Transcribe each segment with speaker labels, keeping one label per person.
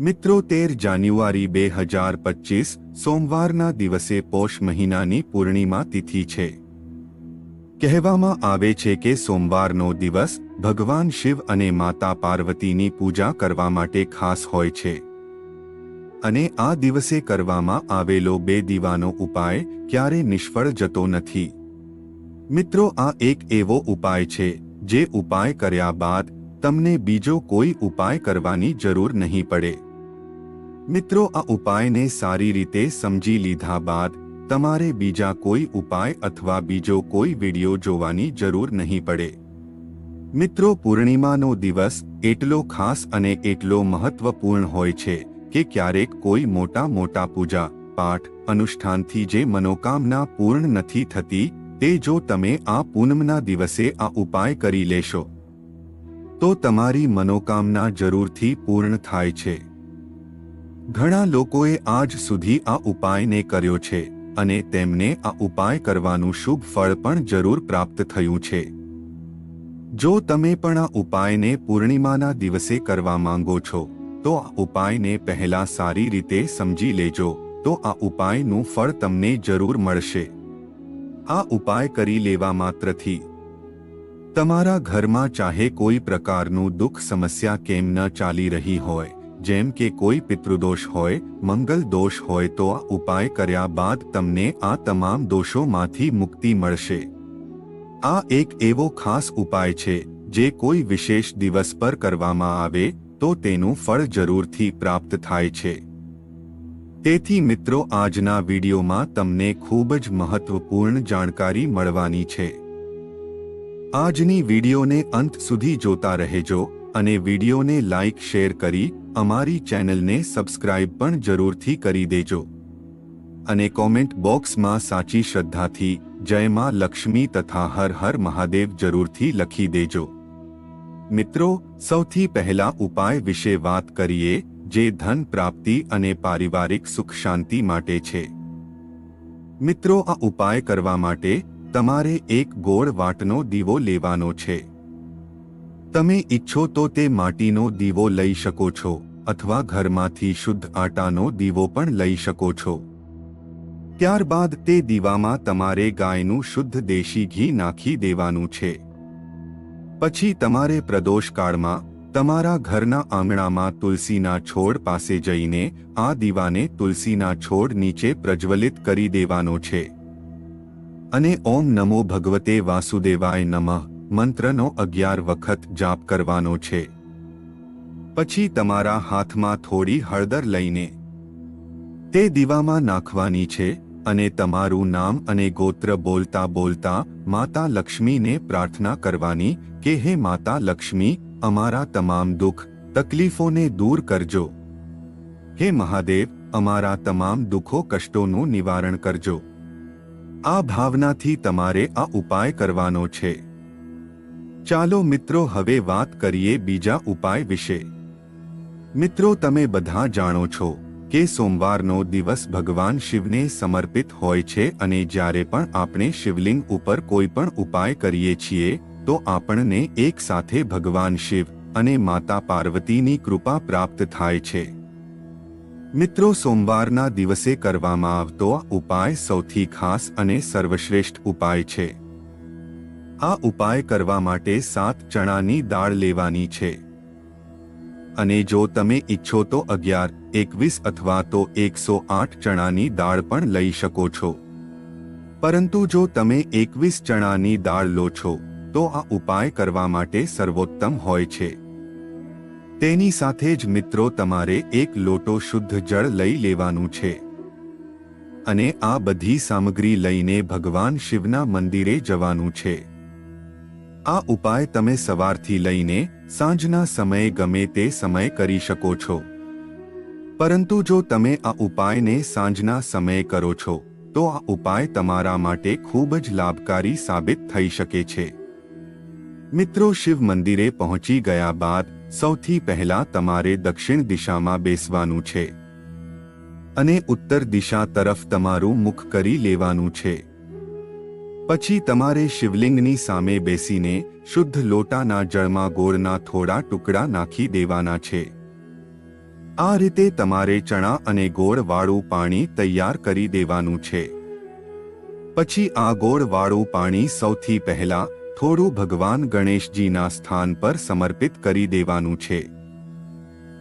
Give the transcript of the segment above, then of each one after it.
Speaker 1: મિત્રો, તેર જાન્યુઆરી બે હજાર પચીસ, સોમવારના દિવસે પોષ મહિનાની પૂર્ણિમા તિથિ છે. કહેવામાં આવે છે કે સોમવારનો દિવસ ભગવાન શિવ અને માતા પાર્વતીની પૂજા કરવા માટે ખાસ હોય છે. અને આ દિવસે કરવામાં આવેલો બે દીવાનો ઉપાય ક્યારે નિષ્ફળ જતો નથી. મિત્રો, આ એક એવો ઉપાય છે જે ઉપાય કર્યા બાદ તમને બીજો કોઈ ઉપાય કરવાની જરૂર નહીં પડે. મિત્રો, આ ઉપાયને સારી રીતે સમજી લીધા બાદ તમારે બીજા કોઈ ઉપાય અથવા બીજો કોઈ વિડિયો જોવાની જરૂર નહીં પડે. મિત્રો, પૂર્ણિમાનો દિવસ એટલો ખાસ અને એટલો મહત્વપૂર્ણ હોય છે કે ક્યારેક કોઈ મોટા મોટા પૂજા, પાઠ, અનુષ્ઠાનથી જે મનોકામના પૂર્ણ નથી થતી, તે જો તમે આ પૂનમના દિવસે આ ઉપાય કરી લેશો, તો તમારી મનોકામના જરૂરથી પૂર્ણ થાય છે. ઘણા લોકોએ આજ સુધી આ ઉપાયને કર્યો છે અને તેમને આ ઉપાય કરવાનું શુભ ફળ પણ જરૂર પ્રાપ્ત થયું છે. જો તમે પણ આ ઉપાયને પૂર્ણિમાના દિવસે કરવા માંગો છો, તો આ ઉપાયને પહેલા સારી રીતે સમજી લેજો, તો આ ઉપાયનું ફળ તમને જરૂર મળશે. આ ઉપાય કરી લેવા માત્રથી તમારા ઘરમાં ચાહે કોઈ પ્રકારનું દુઃખ સમસ્યા કેમ ન ચાલી રહી હોય જેમ કે કોઈ પિતૃદોષ હોય, મંગલ દોષ હોય તો આ ઉપાય કર્યા બાદ તમને આ તમામ દોષોમાંથી મુક્તિ મળશે. આ એક એવો ખાસ ઉપાય છે, જે કોઈ વિશેષ દિવસ પર કરવામાં આવે, તો તેનું ફળ જરૂરથી પ્રાપ્ત થાય છે. તેથી મિત્રો, આજના વિડીયોમાં તમને ખૂબ જ મહત્વપૂર્ણ જાણકારી મળવાની છે. આજની વિડીયોને અંત સુધી જોતા રહેજો, અને વિડીયોને લાઇક શેર કરી અમારી ચેનલને સબસ્ક્રાઇબ પણ જરૂરથી કરી દેજો. અને કોમેન્ટ બોક્સમાં સાચી શ્રદ્ધાથી, જય માં લક્ષ્મી તથા હર હર મહાદેવ જરૂરથી લખી દેજો. મિત્રો, સૌથી પહેલા ઉપાય વિશે વાત કરીએ, જે ધન પ્રાપ્તિ અને પારિવારિક સુખ શાંતિ માટે છે. મિત્રો, આ ઉપાય કરવા માટે તમારે એક ગોળ વાટનો દીવો લેવાનો છે. તમે ઈચ્છો તો તે માટીનો દીવો લઈ શકો છો. અથવા ઘરમાંથી શુદ્ધ આટાનો દીવો પણ લઈ શકો છો. ત્યારબાદ તે દીવામાં તમારે ગાયનું શુદ્ધ દેશી ઘી નાખી દેવાનું છે. પછી તમારે પ્રદોષકાળમાં તમારા ઘરના આંગણામાં તુલસીના છોડ પાસે જઈને આ દીવાને તુલસીના છોડ નીચે પ્રજ્વલિત કરી દેવાનો છે. અને ઓમ નમો ભગવતે વાસુદેવાય નમઃ મંત્રનો અગિયાર વખત જાપ કરવાનો છે. પછી તમારા હાથમાં થોડી હળદર લઈને તે દીવામાં નાખવાની છે અને તમારું નામ અને ગોત્ર બોલતા બોલતા માતા લક્ષ્મીને પ્રાર્થના કરવાની કે હે માતા લક્ષ્મી, અમારા તમામ દુઃખ, તકલીફોને દૂર કરજો. હે મહાદેવ, અમારા તમામ દુઃખો કષ્ટોનું નિવારણ કરજો. આ ભાવનાથી તમારે આ ઉપાય કરવાનો છે. ચાલો મિત્રો, હવે વાત કરીએ બીજા ઉપાય વિશે. મિત્રો, તમે બધા જાણો છો કે સોમવારનો દિવસ ભગવાન શિવને સમર્પિત હોય છે અને જ્યારે પણ આપણે શિવલિંગ ઉપર કોઈ પણ ઉપાય કરીએ છીએ, તો આપણને એક સાથે ભગવાન શિવ અને માતા પાર્વતીની કૃપા પ્રાપ્ત થાય છે. મિત્રો, સોમવારના દિવસે કરવામાં આવતો આ ઉપાય સૌથી ખાસ અને સર્વશ્રેષ્ઠ ઉપાય છે. આ ઉપાય કરવા માટે સાત ચણાની દાળ લેવાની છે. અને જો તમે ઈચ્છો તો અગિયાર, એકવીસ અથવા તો એકસો આઠ ચણાની દાળ પણ લઈ શકો છો. પરંતુ જો તમે એકવીસ ચણાની દાળ લો છો, તો આ ઉપાય કરવા માટે સર્વોત્તમ હોય છે. તેની સાથે જ મિત્રો તમારે એક લોટો શુદ્ધ જળ લઈ લેવાનું છે. અને આ બધી સામગ્રી લઈને ભગવાન શિવના મંદિરે જવાનું છે. આ ઉપાય તમે સવારથી લઈને સાંજના સમયે ગમે તે સમય કરી શકો છો. પરંતુ જો તમે આ ઉપાયને સાંજના સમયે કરો છો, તો આ ઉપાય તમારા માટે ખૂબ જ લાભકારી સાબિત થઈ શકે છે. મિત્રો, શિવ મંદિરે પહોંચી ગયા બાદ સૌથી પહેલા તમારે દક્ષિણ દિશામાં બેસવાનું છે. અને ઉત્તર દિશા તરફ તમારું મુખ કરી લેવાનું છે. પછી તમારે શિવલિંગની સામે બેસીને શુદ્ધ લોટાના જળમાં ગોળના થોડા ટુકડા નાખી દેવાના છે. આ રીતે તમારે ચણા અને ગોળવાળું પાણી તૈયાર કરી દેવાનું છે. પછી આ ગોળવાળું પાણી સૌથી પહેલા થોડું ભગવાન ગણેશજીના સ્થાન પર સમર્પિત કરી દેવાનું છે.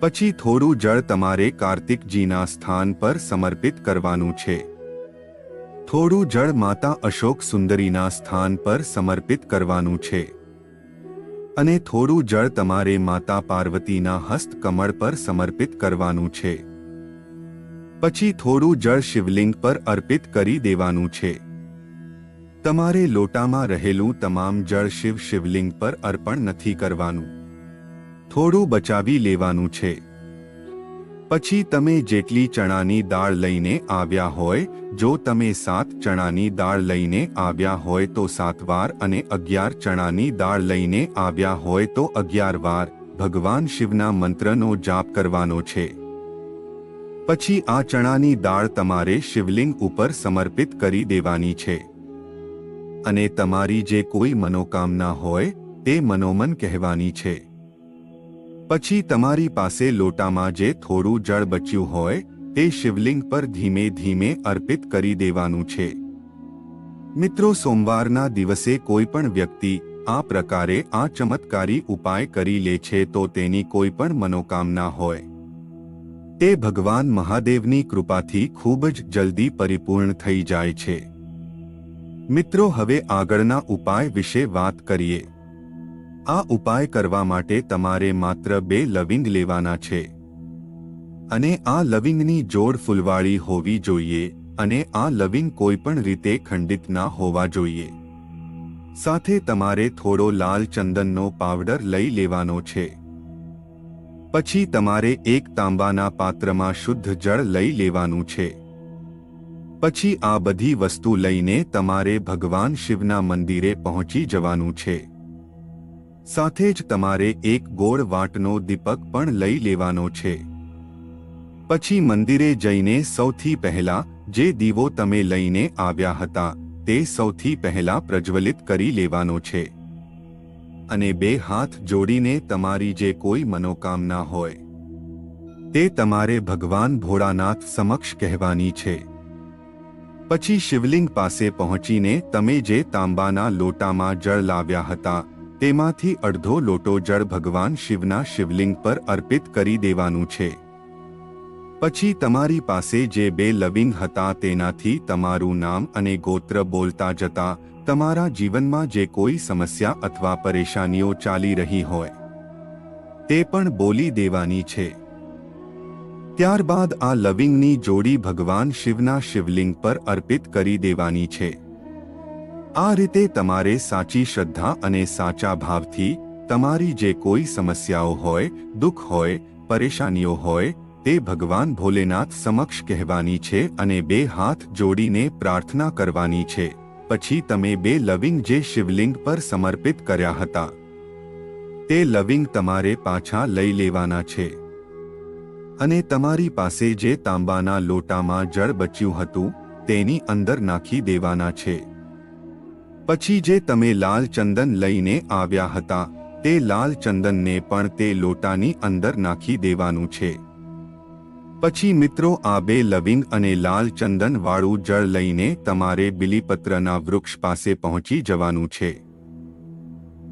Speaker 1: પછી થોડું જળ તમારે કાર્તિકજીના સ્થાન પર સમર્પિત કરવાનું છે. થોડું જળ માતા અશોક સુંદરીના સ્થાન પર સમર્પિત કરવાનું છે. અને થોડું જળ તમારે માતા પાર્વતીના હસ્ત કમળ પર સમર્પિત કરવાનું છે. પછી થોડું જળ શિવલિંગ પર અર્પિત કરી દેવાનું છે. તમારે લોટામાં રહેલું તમામ જળ શિવ શિવલિંગ પર અર્પણ નથી કરવાનું. થોડું બચાવી લેવાનું છે. પછી તમે જેટલી ચણાની દાળ લઈને આવ્યા હોય, જો તમે સાત ચણાની દાળ લઈને આવ્યા હોય તો સાત વાર અને અગિયાર ચણાની દાળ લઈને આવ્યા હોય તો અગિયાર વાર, ભગવાન શિવના મંત્રનો જાપ કરવાનો છે. પછી આ ચણાની દાળ તમારે શિવલિંગ ઉપર સમર્પિત કરી દેવાની છે. અને તમારી જે કોઈ મનોકામના હોય, તે મનોમન કહેવાની છે. પછી તમારી પાસે લોટામાં જે થોડું જળ બચ્યું હોય, તે શિવલિંગ પર ધીમે ધીમે અર્પિત કરી દેવાનું છે. મિત્રો, સોમવારના દિવસે કોઈ પણ વ્યક્તિ આ પ્રકારે આ ચમત્કારી ઉપાય કરી લે છે તો તેની કોઈ પણ મનોકામના હોય. તે ભગવાન મહાદેવની કૃપાથી ખૂબ જ જલ્દી પરિપૂર્ણ થઈ જાય છે. મિત્રો, હવે આગળના ઉપાય વિશે વાત કરીએ. આ ઉપાય કરવા માટે તમારે માત્ર બે લવિંગ લેવાના છે. અને આ લવિંગની જોડ ફૂલવાળી હોવી જોઈએ અને આ લવિંગ કોઈપણ રીતે ખંડિત ના હોવા જોઈએ. સાથે તમારે થોડો લાલ ચંદનનો પાવડર લઈ લેવાનો છે. પછી તમારે એક તાંબાના પાત્રમાં શુદ્ધ જળ લઈ લેવાનું છે. પછી આ બધી વસ્તુ લઈને તમારે ભગવાન શિવના મંદિરે પહોંચી જવાનું છે. સાથે જ તમારે એક ગોળ વાટનો દીપક પણ લઈ લેવાનો છે. પછી મંદિરે જઈને સૌથી પહેલા જે દીવો તમે લઈને આવ્યા હતા, તે સૌથી પહેલા પ્રજ્વલિત કરી લેવાનો છે. અને બે હાથ જોડીને તમારી જે કોઈ મનોકામના હોય, તે તમારે ભગવાન ભોળાનાથ સમક્ષ કહેવાની છે. પછી શિવલિંગ પાસે પહોંચીને તમે જે તાંબાના લોટામાં જળ લાવ્યા હતા તેમાંથી અડધો લોટો જળ ભગવાન શિવના શિવલિંગ પર અર્પિત કરી દેવાનું છે. પછી તમારી પાસે જે બે લવિંગ હતા તેનાથી તમારું નામ અને ગોત્ર બોલતા જતા તમારા જીવનમાં જે કોઈ સમસ્યા અથવા પરેશાનીઓ ચાલી રહી હોય, તે પણ બોલી દેવાની છે. ત્યારબાદ આ લવિંગની જોડી ભગવાન શિવના શિવલિંગ પર અર્પિત કરી દેવાની છે. આ રીતે તમારે સાચી શ્રદ્ધા અને સાચા ભાવથી તમારી જે કોઈ સમસ્યાઓ હોય, દુઃખ હોય, પરેશાનીઓ હોય, તે ભગવાન ભોલેનાથ સમક્ષ કહેવાની છે અને બે હાથ જોડીને પ્રાર્થના કરવાની છે. પછી તમે બે લવિંગ જે શિવલિંગ પર સમર્પિત કર્યા હતા, તે લવિંગ તમારે પાછા લઈ લેવાના છે. અને તમારી પાસે જે તાંબાના લોટામાં જળ બચ્યું હતું, તેની અંદર નાખી દેવાના છે. પછી જે તમે લાલ ચંદન લઈને આવ્યા હતા, તે લાલ ચંદનને પણ તે લોટાની અંદર નાખી દેવાનું છે. પછી મિત્રો આ બે લવિંગ અને લાલ ચંદન વાળું જળ લઈને તમારે બિલીપત્રના વૃક્ષ પાસે પહોંચી જવાનું છે.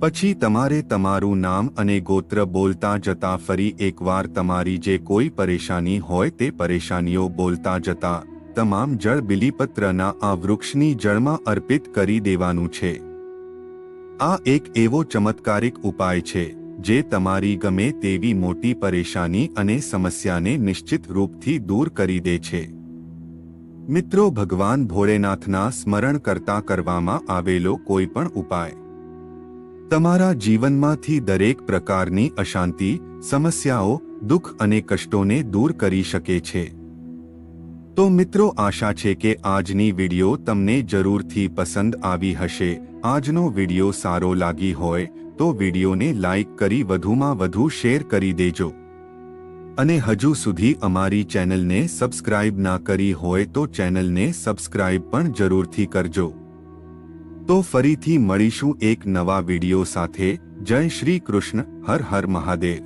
Speaker 1: પછી તમારે તમારું નામ અને ગોત્ર બોલતા જતા ફરી એકવાર તમારી જે કોઈ પરેશાની હોય તે પરેશાનીઓ બોલતા જતા તમામ જળ બિલીપત્રના આ વૃક્ષની જળમાં અર્પિત કરી દેવાનું છે. આ એક એવો ચમત્કારિક ઉપાય છે, જે તમારી ગમે તેવી મોટી પરેશાની અને સમસ્યાને નિશ્ચિત રૂપથી દૂર કરી દે છે. મિત્રો, ભગવાન ભોળેનાથના સ્મરણ કરતા કરવામાં આવેલો કોઈ પણ ઉપાય. તમારા જીવનમાંથી દરેક પ્રકારની અશાંતિ, સમસ્યાઓ, દુઃખ અને કષ્ટોને દૂર કરી શકે છે. તો મિત્રો આશા છે કે આજની વિડિયો તમને જરૂરથી પસંદ આવી હશે. આજનો વીડિયો સારો લાગી હોય તો વિડીયોને લાઇક કરી વધુમાં વધુ શેર કરી દેજો. અને હજુ સુધી અમારી ચેનલને સબસ્ક્રાઇબ ના કરી હોય તો ચેનલને સબસ્ક્રાઇબ પણ જરૂરથી કરજો. તો ફરીથી મળીશું એક નવા વિડિયો સાથે. જય શ્રી કૃષ્ણ. હર હર મહાદેવ.